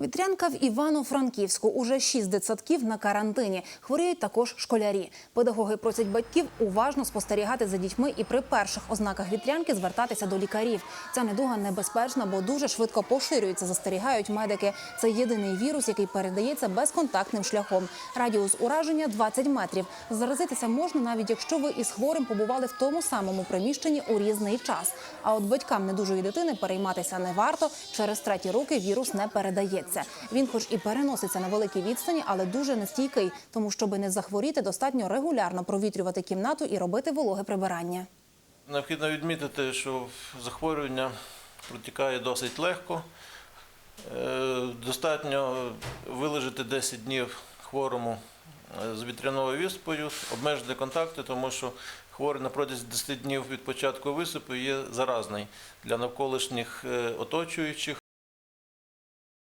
Вітрянка в Івано-Франківську. Уже шість дитсадків на карантині. Хворіють також школярі. Педагоги просять батьків уважно спостерігати за дітьми і при перших ознаках вітрянки звертатися до лікарів. Ця недуга небезпечна, бо дуже швидко поширюється, застерігають медики. Це єдиний вірус, який передається безконтактним шляхом. Радіус ураження 20 метрів. Заразитися можна навіть якщо ви із хворим побували в тому самому приміщенні у різний час. А от батькам недужої дитини перейматися не варто. Через треті руки вірус не передається. Він, хоч і переноситься на великій відстані, але дуже нестійкий. Тому, щоби не захворіти, достатньо регулярно провітрювати кімнату і робити вологе прибирання. Необхідно відмітити, що захворювання протікає досить легко. Е, Достатньо вилежати 10 днів хворому е, з вітряною віспою, обмежити контакти, тому що хворий на протязі 10 днів від початку висипу є заразний для навколишніх е, оточуючих.